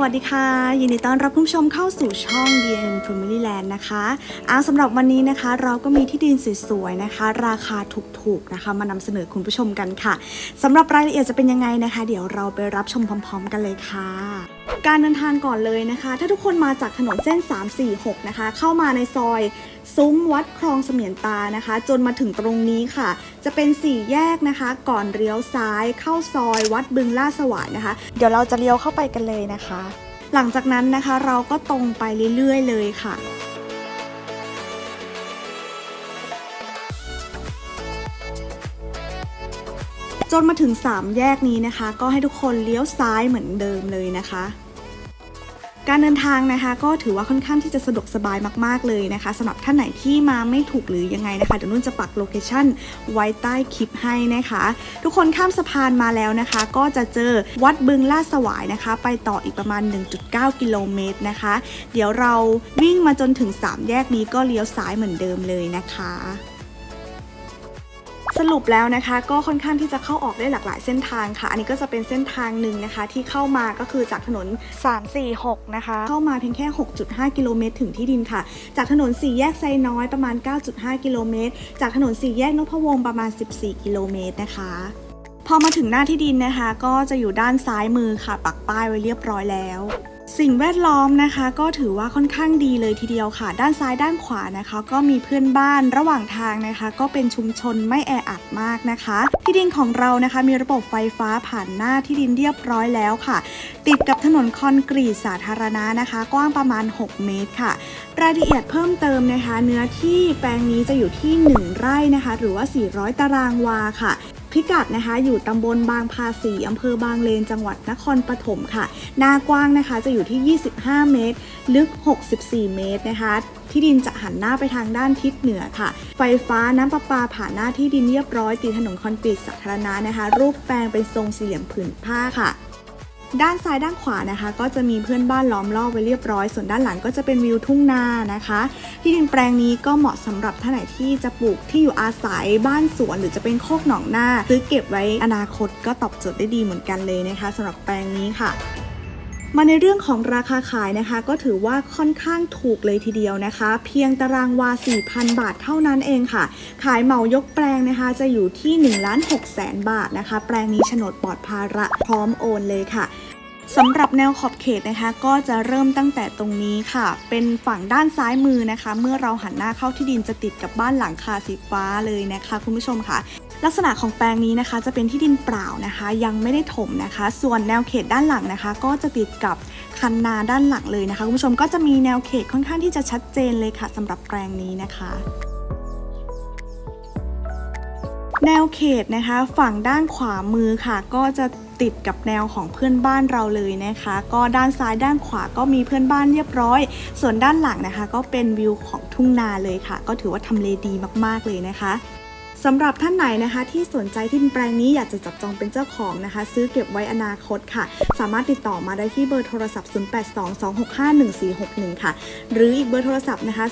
วัสดีค่ะยินดีต้อนรับคุณผู้ชมเข้าสู่ช่อง DN Family Land นะคะอาสำหรับวันนี้นะคะ เราก็มีที่ดินสวยๆนะคะ ราคาถูกๆนะคะ มานำเสนอคุณผู้ชมกันค่ะสำหรับรายละเอียดจะเป็นยังไงนะคะ เดี๋ยวเราไปรับชมพร้อม ๆ กันเลยค่ะการเดินทางก่อนเลยนะคะ ถ้าทุกคนมาจากถนนเส้น 346 นะคะ เข้ามาในซอยซุ้มวัดคลองเสมียนตานะคะ จนมาถึงตรงนี้ค่ะ จะเป็นสี่แยกนะคะ ก่อนเลี้ยวซ้ายเข้าซอยวัดบึงล่าสวายนะคะ เดี๋ยวเราจะเลี้ยวเข้าไปกันเลยนะคะ หลังจากนั้นนะคะเราก็ตรงไปเรื่อยๆเลยค่ะ จนมาถึง 3 แยกนี้นะคะ ก็ให้ทุกคนเลี้ยวซ้ายเหมือนเดิมเลยนะคะ การเดินทางนะคะ ก็ถือว่าค่อนข้างที่จะสะดวกสบายมากๆเลยนะคะสำหรับท่านไหนที่มาไม่ถูกหรือยังไงนะคะเดี๋ยวนุ่นจะปักโลเคชั่นไว้ใต้คลิปให้นะคะ ทุกคนข้ามสะพานมาแล้วนะคะ ก็จะเจอวัดบึงลาดสวายนะคะ ไปต่ออีกประมาณ 1.9 กิโลเมตรนะคะ เดี๋ยวเราวิ่งมาจนถึง 3 แยกนี้ก็เลี้ยวซ้ายเหมือนเดิมเลยนะคะ สรุปแล้วนะคะ ก็ค่อนข้างที่จะเข้าออกได้หลากหลายเส้นทางค่ะ อันนี้ก็จะเป็นเส้นทางหนึ่งนะคะ ที่เข้ามาก็คือจากถนน 346 นะคะ เข้ามาเพียงแค่ 6.5 กิโลเมตรถึงที่ดินค่ะ จากถนน 4 แยกไซน้อยประมาณ 9.5 กิโลเมตร จากถนน 4 แยกนพวงศ์ประมาณ 14 กิโลเมตรนะคะพอมาถึงหน้าที่ดินนะคะ ก็จะอยู่ด้านซ้ายมือค่ะ ปักป้ายไว้เรียบร้อยแล้ว สิ่งแวดล้อมนะคะ ก็ถือว่าค่อนข้างดีเลยทีเดียวค่ะ ด้านซ้ายด้านขวานะคะ ก็มีเพื่อนบ้านระหว่างทางนะคะ ก็เป็นชุมชนไม่แออัดมากนะคะ ที่ดินของเรานะคะ มีระบบไฟฟ้าผ่านหน้าที่ดินเรียบร้อยแล้วค่ะ ติดกับถนนคอนกรีตสาธารณะนะคะ กว้างประมาณ 6 เมตรค่ะ รายละเอียดเพิ่มเติมนะคะ เนื้อที่แปลงนี้จะอยู่ที่ 1 ไร่นะคะ หรือว่า 400 ตารางวาค่ะ พิกัดนะคะ อยู่ตำบลบางภาษีอำเภอบางเลนจังหวัดนครปฐมค่ะ หน้ากว้างนะคะจะอยู่ที่ 25 เมตร ลึก 64 เมตรนะคะ ที่ดินจะหันหน้าไปทางด้านทิศเหนือค่ะ ไฟฟ้าน้ำประปาผ่านหน้าที่ดินเรียบร้อยติดถนนคอนกรีตสาธารณะนะคะ รูปแปลงเป็นทรงสี่เหลี่ยมผืนผ้าค่ะ ด้านซ้ายด้านขวานะคะ ก็จะมีเพื่อนบ้านล้อมรอบไว้เรียบร้อย ส่วนด้านหลังก็จะเป็นวิวทุ่งนานะคะ ที่ดินแปลงนี้ก็เหมาะสำหรับท่านไหนที่จะปลูกที่อยู่อาศัยบ้านสวน หรือจะเป็นโคกหนองนาซื้อเก็บไว้อนาคตก็ตอบโจทย์ได้ดีเหมือนกันเลยนะคะสำหรับแปลงนี้ค่ะ มาในเรื่องของราคาขายนะคะ ก็ถือว่าค่อนข้างถูกเลยทีเดียวนะคะ เพียงตารางวา 4,000 บาทเท่านั้นเองค่ะ ขายเหมายกแปลงนะคะ จะอยู่ที่1ล้าน6แสนบาทนะคะ แปลงนี้โฉนดปลอดภาระพร้อมโอนเลยค่ะสำหรับแนวขอบเขตนะคะ ก็จะเริ่มตั้งแต่ตรงนี้ค่ะ เป็นฝั่งด้านซ้ายมือนะคะ เมื่อเราหันหน้าเข้าที่ดินจะติดกับบ้านหลังคาสีฟ้าเลยนะคะ คุณผู้ชมค่ะ ลักษณะของแปลงนี้นะคะจะเป็นที่ดินเปล่านะคะ ยังไม่ได้ถมนะคะ ส่วนแนวเขตด้านหลังนะคะ ก็จะติดกับคันนาด้านหลังเลยนะคะคุณผู้ชมก็จะมีแนวเขตค่อนข้างที่จะชัดเจนเลยค่ะสำหรับแปลงนี้นะคะแนวเขตนะคะฝั่งด้านขวามือค่ะ ก็จะติดกับแนวของเพื่อนบ้านเราเลยนะคะ ก็ด้านซ้ายด้านขวาก็มีเพื่อนบ้านเรียบร้อย ส่วนด้านหลังนะคะ ก็เป็นวิวของทุ่งนาเลยค่ะ ก็ถือว่าทำเลดีมากๆเลยนะคะ สำหรับท่านไหนนะคะ ที่สนใจที่ดินแปลงนี้อยากจะจับจองเป็นเจ้าของนะคะ ซื้อเก็บไว้อนาคตค่ะ สามารถติดต่อมาได้ที่เบอร์โทรศัพท์ 0822651461 ค่ะ หรืออีกเบอร์โทรศัพท์นะคะ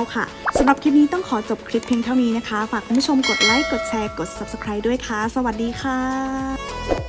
0638054229 ค่ะสำหรับคลิปนี้ต้องขอจบคลิปเพียงเท่านี้นะคะ ฝากคุณผู้ชมกดไลค์กดแชร์กด subscribe ด้วยค่ะ สวัสดีค่ะ